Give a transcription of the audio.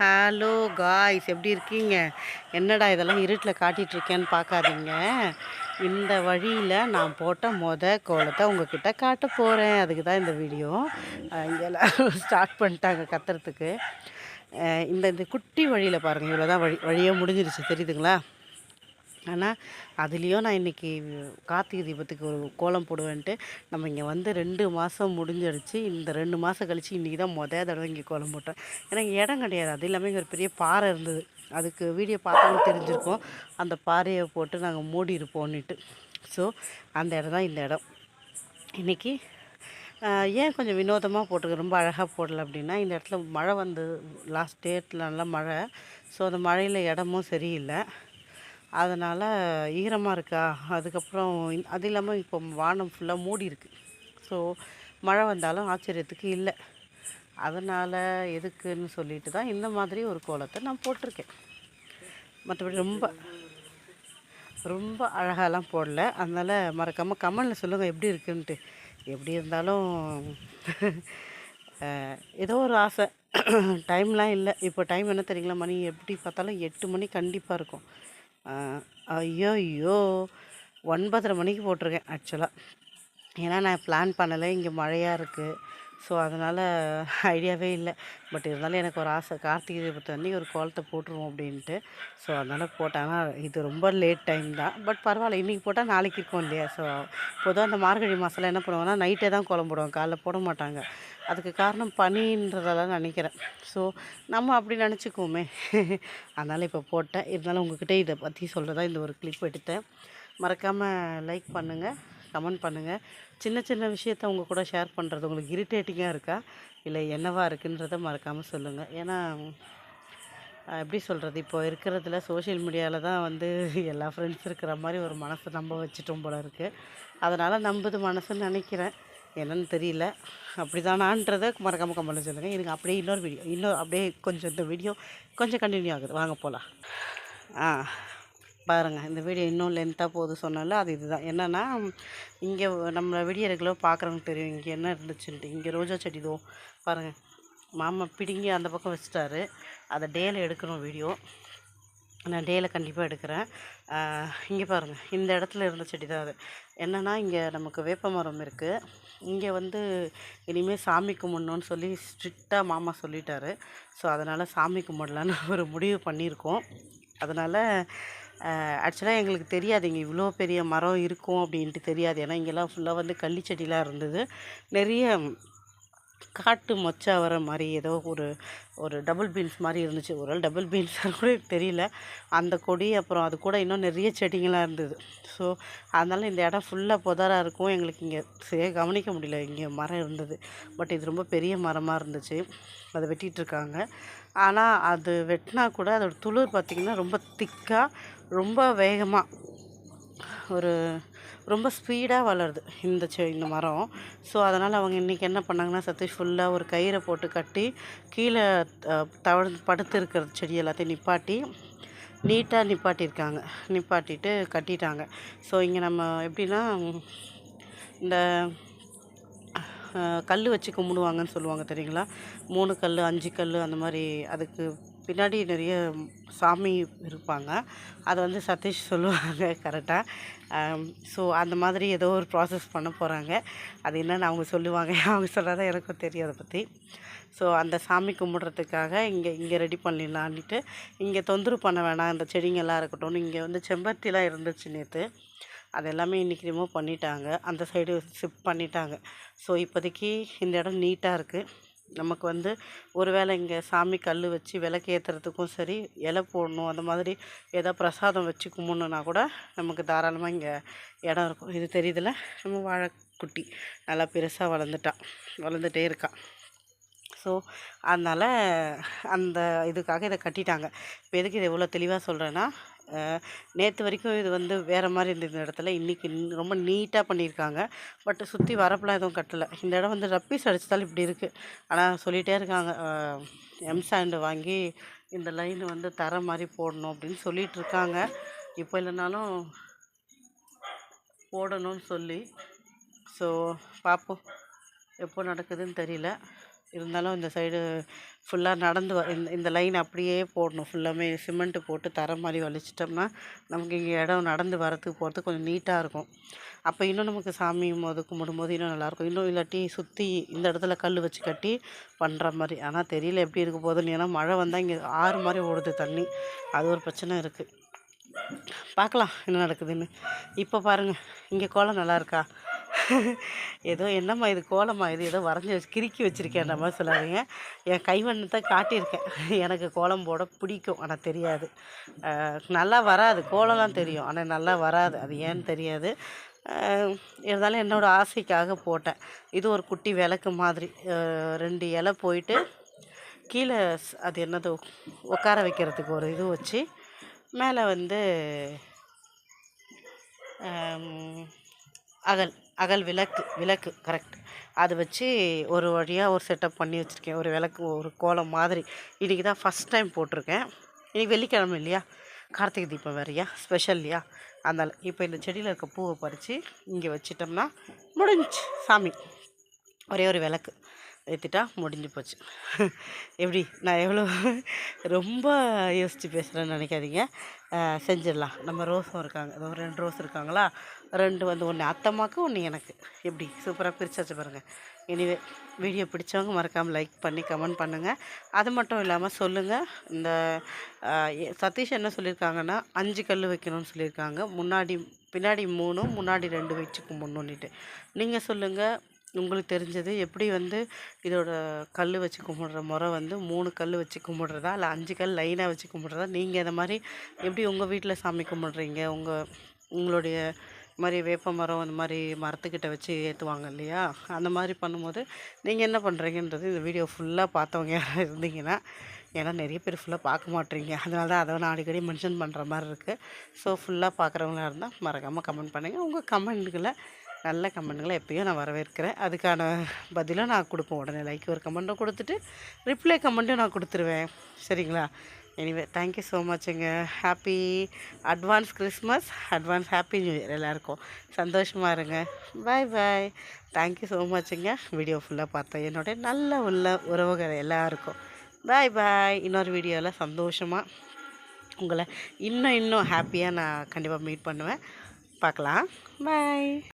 Hello guys எப்படி இருக்கீங்க? என்னடா இதெல்லாம் இருட்டில் காட்டிகிட்ருக்கேன்னு பார்க்காதீங்க. இந்த வழியில் நான் போட்ட மொத கோலத்தை உங்ககிட்ட காட்ட போகிறேன் அதுக்கு தான் இந்த வீடியோ இங்கே எல்லோரும் ஸ்டார்ட் பண்ணிட்டாங்க கத்துறதுக்கு. இந்த இந்த குட்டி வழியில் பாருங்கள் இவ்வளோ தான் வழி வழியே முடிஞ்சிருச்சு. தெரியுதுங்களா? ஆனால் அதுலேயும் நான் இன்றைக்கி கார்த்திகை தீபத்துக்கு ஒரு கோலம் போடுவேன்ட்டு. நம்ம இங்கே வந்து ரெண்டு மாதம் முடிஞ்சிடுச்சு. இந்த ரெண்டு மாதம் கழித்து இன்றைக்கி தான் மொதல் தடவை இங்கே கோலம் போட்டேன். ஏன்னா இங்கே இடம் கிடையாது. அது இல்லாமல் இங்கே ஒரு பெரிய பாறை இருந்தது. அதுக்கு வீடியோ பார்த்தாலும் தெரிஞ்சிருக்கோம். அந்த பாறையை போட்டு நாங்கள் மூடி இருப்போம்னுட்டு ஸோ அந்த இடம் தான் இந்த இடம். இன்றைக்கி ஏன் கொஞ்சம் வினோதமாக போட்டிருக்க? ரொம்ப அழகாக போடல அப்படின்னா இந்த இடத்துல மழை வந்து லாஸ்ட் டேட்டில் நல்லா மழை. ஸோ அந்த மழையில் இடமும் சரியில்லை. அதனால் ஈரமாக இருக்கா? அதுக்கப்புறம் அது இல்லாமல் இப்போ வானம் ஃபுல்லாக மூடி இருக்கு. ஸோ மழை வந்தாலும் ஆச்சரியத்துக்கு இல்லை. அதனால் எதுக்குன்னு சொல்லிட்டு தான் இந்த மாதிரி ஒரு கோலத்தை நான் போட்டிருக்கேன். மற்றபடி ரொம்ப ரொம்ப அழகாலாம் போடல. அதனால் மறக்காமல் கமெண்டில் சொல்லுங்கள் எப்படி இருக்குன்ட்டு. எப்படி இருந்தாலும் ஏதோ ஒரு ஆசை. டைம்லாம் இல்லை. இப்போ டைம் என்ன தெரியுங்களா மணி எப்படி பார்த்தாலும் எட்டு மணி கண்டிப்பாக இருக்கும். ஐயோ ஐயோ ஒன்பதரை மணிக்கு போட்டிருக்கேன் ஆக்சுவலாக ஏன்னா நான் பிளான் பண்ணலை இங்கே மழையாக இருக்குது ஸோ அதனால் ஐடியாவே இல்லை. பட் இருந்தாலும் எனக்கு ஒரு ஆசை. கார்த்திகை தீபத்து அன்னைக்கு ஒரு கோலத்தை போட்டுருவோம் அப்படின்ட்டு. ஸோ அதனால் போட்டாங்கன்னா இது ரொம்ப லேட் டைம் தான். பட் பரவாயில்ல. இன்றைக்கி போட்டால் நாளைக்கு இருக்கும் இல்லையா? ஸோ பொதுவாக அந்த மார்கழி மாதம்லாம் என்ன பண்ணுவாங்கன்னா நைட்டே தான் கோலம் போடுவாங்க. காலைல போட மாட்டாங்க. அதுக்கு காரணம் பனின்றதெல்லாம் நினைக்கிறேன். ஸோ நம்ம அப்படி நினச்சிக்குவோமே. அதனால் இப்போ போட்டேன். இருந்தாலும் உங்ககிட்ட இதை பற்றி சொல்கிறதா இந்த ஒரு கிளிப் எடுத்தேன். மறக்காமல் லைக் பண்ணுங்கள் கமெண்ட் பண்ணுங்கள் சின்ன சின்ன விஷயத்த உங்கள் கூட ஷேர் பண்ணுறது உங்களுக்கு இரிட்டேட்டிங்காக இருக்கா? இல்லை என்னவா இருக்குன்றத மறக்காமல் சொல்லுங்கள் ஏன்னா எப்படி சொல்கிறது இப்போ இருக்கிறதுல சோஷியல் மீடியாவில் தான் வந்து எல்லா ஃப்ரெண்ட்ஸ் இருக்கிற மாதிரி ஒரு மனசை நம்ப வச்சுட்டோம் போல இருக்குது அதனால் நம்புது மனசுன்னு நினைக்கிறேன். என்னன்னு தெரியல. அப்படி தானான்றதை மறக்காமல் கம்பெனி சொல்லுங்கள் எனக்கு அப்படியே இன்னொரு வீடியோ இன்னொரு அப்படியே கொஞ்சம் இந்த வீடியோ கொஞ்சம் கண்டினியூ ஆகுது. வாங்க போகலாம் ஆ. பாருங்கள் இந்த வீடியோ இன்னும் லென்த்தாக போகுது சொன்னால அது இதுதான். என்னென்னா இங்கே நம்ம வீடியோ ரெகுலர் பார்க்குறவங்க தெரியும் இங்கே என்ன இருந்துச்சுன்ட்டு. இங்கே ரோஜா செடி தோ பாருங்கள் மாமா பிடுங்கி அந்த பக்கம் வச்சுட்டாரு. அதை டேயில் எடுக்கணும் வீடியோ. நான் டேயில் கண்டிப்பாக எடுக்கிறேன். இங்கே பாருங்கள் இந்த இடத்துல இருந்த செடி தான் அது. என்னென்னா இங்கே நமக்கு வேப்ப மரம் இருக்குது இங்கே வந்து இனிமேல் சாமி கும்பிடணும்னு சொல்லி ஸ்ட்ரிக்டாக மாமா சொல்லிட்டாரு. ஸோ அதனால் சாமி கும்பிடலான்னு ஒரு முடிவு பண்ணியிருக்கோம். அதனால் ஆக்சுவலாக எங்களுக்கு தெரியாது. இங்கே இவ்வளோ பெரிய மரம் இருக்கும் அப்படின்ட்டு தெரியாது. ஏன்னா இங்கெல்லாம் ஃபுல்லாக வந்து கள்ளி செடிலாம் இருந்தது. நிறைய காட்டு மொச்சா வர மாதிரி ஏதோ ஒரு ஒரு டபுள் பீன்ஸ் மாதிரி இருந்துச்சு. ஒரு ஆள் டபுள் பீன்ஸ் கூட தெரியல. அந்த கொடி அப்புறம் அது கூட இன்னும் நிறைய செடிங்களாக இருந்தது. ஸோ அதனால் இந்த இடம் ஃபுல்லாக புதராக இருக்கும். எங்களுக்கு இங்கே சரியாக கவனிக்க முடியல. இங்கே மரம் இருந்தது. பட் இது ரொம்ப பெரிய மரமாக இருந்துச்சு. அதை வெட்டிட்டு இருக்காங்க. ஆனால் அது வெட்டினா கூட அதோட துளிர் பார்த்திங்கன்னா ரொம்ப திக்காக ரொம்ப வேகமாக ஒரு ரொம்ப ஸ்பீடாக வளருது இந்த செ இந்த மரம். ஸோ அதனால் அவங்க இன்றைக்கி என்ன பண்ணாங்கன்னா சதீஷ் ஃபுல்லாக ஒரு கயிறை போட்டு கட்டி கீழே தவழ்ந்து படுத்து இருக்கிற செடி எல்லாத்தையும் நிப்பாட்டி நீட்டாக நிப்பாட்டியிருக்காங்க. நிப்பாட்டிட்டு கட்டிட்டாங்க. ஸோ இங்கே நம்ம எப்படின்னா இந்த கல் வச்சு கும்பிடுவாங்கன்னு சொல்லுவாங்க தெரியுங்களா? மூணு கல் அஞ்சு கல் அந்த மாதிரி அதுக்கு பின்னாடி நிறைய சாமி இருப்பாங்க. அதை வந்து சதீஷ் சொல்லுவாங்க கரெக்டாக ஸோ அந்த மாதிரி ஏதோ ஒரு ப்ராசஸ் பண்ண போகிறாங்க அது என்னென்னு அவங்க சொல்லுவாங்க. அவங்க சொல்லாத எனக்கும் தெரியும் அதை பற்றி ஸோ அந்த சாமி கும்பிட்றதுக்காக இங்கே இங்கே ரெடி பண்ணிடலான்ட்டு இங்கே தொந்தரவு பண்ண வேணாம். இந்த செடிங்கெல்லாம் இருக்கட்டும்னு இங்கே வந்து செம்பருத்திலாம் இருந்துச்சு நேற்று அது எல்லாமே இன்றைக்கி ரிமூவ் பண்ணிட்டாங்க. அந்த சைடு ஷிஃப்ட் பண்ணிட்டாங்க. ஸோ இப்போதைக்கு இந்த இடம் நீட்டாக இருக்குது நமக்கு வந்து ஒரு வேளை இங்கே சாமி கல் வச்சு விளக்கு ஏற்றுறதுக்கும் சரி இலை போடணும் அந்த மாதிரி ஏதோ பிரசாதம் வச்சு கும்பிடணுன்னா கூட நமக்கு தாராளமாக இங்கே இடம் இருக்கும். இது தெரியுதுல நம்ம வாழைக்குட்டி. நல்லா பெருசாக வளர்ந்துட்டான் வளர்ந்துட்டே இருக்கான் ஸோ அதனால் அந்த இதுக்காக இதை கட்டிட்டாங்க. இப்போ எதுக்கு இதை எவ்வளோ தெளிவாக சொல்கிறேன்னா நேற்று வரைக்கும் இது வந்து வேறு மாதிரி இருந்தது இந்த இடத்துல. இன்றைக்கி ரொம்ப நீட்டாக பண்ணியிருக்காங்க. பட் சுற்றி வரப்பெல்லாம் எதுவும் கட்டலை. இந்த இடம் வந்து ரப்பீஸ் அடிச்சதால் இப்படி இருக்குது ஆனால் சொல்லிகிட்டே இருக்காங்க. எம் சாண்டு வாங்கி இந்த லைன் வந்து தர மாதிரி போடணும் அப்படின்னு சொல்லிகிட்டு இருக்காங்க. இப்போ இல்லைனாலும் போடணும்னு சொல்லி. ஸோ பார்ப்போம். எப்போ நடக்குதுன்னு தெரியல. இருந்தாலும் இந்த சைடு ஃபுல்லாக நடந்து வ இந்த இந்த லைன் அப்படியே போடணும். ஃபுல்லாமே சிமெண்ட்டு போட்டு தர மாதிரி வலிச்சிட்டோம்னா நமக்கு இங்கே இடம் நடந்து வரத்துக்கு போகிறதுக்கு கொஞ்சம் நீட்டாக இருக்கும். அப்போ இன்னும் நமக்கு சாமி போது கும்பிடும்போது இன்னும் நல்லாயிருக்கும் இன்னும் இல்லாட்டி சுற்றி இந்த இடத்துல கல் வச்சு கட்டி பண்ணுற மாதிரி. ஆனால் தெரியல எப்படி இருக்க போகுதுன்னு. ஏன்னா மழை வந்தால் இங்கே ஆறு மாதிரி ஓடுது தண்ணி. அது ஒரு பிரச்சனை இருக்குது பார்க்கலாம் என்ன நடக்குதுன்னு. இப்போ பாருங்கள் இங்கே கோலம் நல்லா இருக்கா? ஏதோ என்னம்மா இது கோலமா? இது ஏதோ வரைஞ்சி வச்சு கிறுக்கி வச்சுருக்கேன்ற மாதிரி சொல்லாதீங்க. என் கைவண்ணத்தை காட்டியிருக்கேன். எனக்கு கோலம் போட பிடிக்கும். ஆனால் தெரியாது. நல்லா வராது. கோலம்லாம் தெரியும். ஆனால் நல்லா வராது. அது ஏன்னு தெரியாது. இருந்தாலும் என்னோடய ஆசைக்காக போட்டேன். இது ஒரு குட்டி விளக்கு மாதிரி. ரெண்டு இலை போயிட்டு கீழே அது என்னது உட்கார வைக்கிறதுக்கு ஒரு இது வச்சு மேலே வந்து அகல். அகல் விளக்கு விளக்கு கரெக்ட் அது வச்சு ஒரு வழியாக ஒரு செட்டப் பண்ணி வச்சுருக்கேன். ஒரு விளக்கு ஒரு கோலம் மாதிரி. இன்றைக்கி தான் ஃபஸ்ட் டைம் போட்டிருக்கேன். இன்றைக்கி வெள்ளிக்கிழமை இல்லையா? கார்த்திகை தீபம் வேறையா? ஸ்பெஷல் இல்லையா அதனால் இப்போ இந்த செடியில் இருக்க பூவை பறித்து இங்கே வச்சிட்டோம்னா முடிஞ்சு சாமி. ஒரே ஒரு விளக்கு. ஏற்றிட்டா முடிஞ்சு போச்சு. எப்படி? நான் எவ்வளோ ரொம்ப யோசித்து பேசுகிறேன்னு நினைக்காதீங்க. செஞ்சிடலாம். நம்ம ரோஸும் இருக்காங்க. ஒரு ரெண்டு ரோஸ் இருக்காங்களா? ரெண்டு வந்து ஒன்று அத்தம்மாக்கு ஒன்று எனக்கு. எப்படி? சூப்பராக பிரிச்சாச்சு பாருங்கள் எனிவே வீடியோ பிடிச்சவங்க மறக்காமல் லைக் பண்ணி கமெண்ட் பண்ணுங்கள் அது மட்டும் இல்லாமல் சொல்லுங்கள் இந்த சதீஷ் என்ன சொல்லியிருக்காங்கன்னா அஞ்சு கல் வைக்கணும்னு சொல்லியிருக்காங்க. முன்னாடி பின்னாடி மூணும் முன்னாடி ரெண்டு வச்சுக்கும் கும்பிடணுன்னுட்டு நீங்கள் சொல்லுங்கள் உங்களுக்கு தெரிஞ்சது எப்படி வந்து இதோட கல் வச்சு கும்பிடுற முறை வந்து மூணு கல் வச்சு கும்பிடுறதா? இல்லை அஞ்சு கல் லைனாக வச்சு கும்பிடுறதா? நீங்கள் இந்த மாதிரி எப்படி உங்கள் வீட்டில் சாமி கும்பிடுறீங்க? உங்கள் உங்களுடைய மாதிரி வேப்ப மரம் அந்த மாதிரி மரத்துக்கிட்ட வச்சு ஏற்றுவாங்க இல்லையா? அந்த மாதிரி பண்ணும்போது நீங்கள் என்ன பண்ணுறீங்கன்றது இந்த வீடியோ ஃபுல்லாக பார்த்தவங்க யாராவது இருந்தீங்கன்னா ஏன்னா நிறைய பேர் ஃபுல்லாக பார்க்க மாட்டீங்க. அதனால தான் அதை நான் அடிக்கடி மென்ஷன் பண்ணுற மாதிரி இருக்குது ஸோ ஃபுல்லாக பார்க்குறவங்களா இருந்தால் மறக்காமல் கமெண்ட் பண்ணுங்கள் உங்கள் கமெண்ட்டுகளை நல்ல கமெண்ட்டுகளை எப்பயும் நான் வரவேற்கிறேன். அதுக்கான பதிலாக நான் கொடுப்பேன். உடனே லைக் ஒரு கமெண்ட்டும் கொடுத்துட்டு ரிப்ளை கமெண்ட்டும் நான் கொடுத்துருவேன். சரிங்களா? Anyway thank you so மச்சுங்க happy advance Christmas advance happy new year எல்லாருக்கும். சந்தோஷமாக இருங்க. Bye bye thank you so மச்சுங்க video ஃபுல்லாக பார்த்தோம் என்னுடைய நல்ல உள்ள உறவுகள் எல்லாருக்கும். பாய் பாய் இன்னொரு வீடியோவில் சந்தோஷமாக உங்களை இன்னும் இன்னும் ஹாப்பியாக நான் கண்டிப்பாக மீட் பண்ணுவேன். பார்க்கலாம். பாய்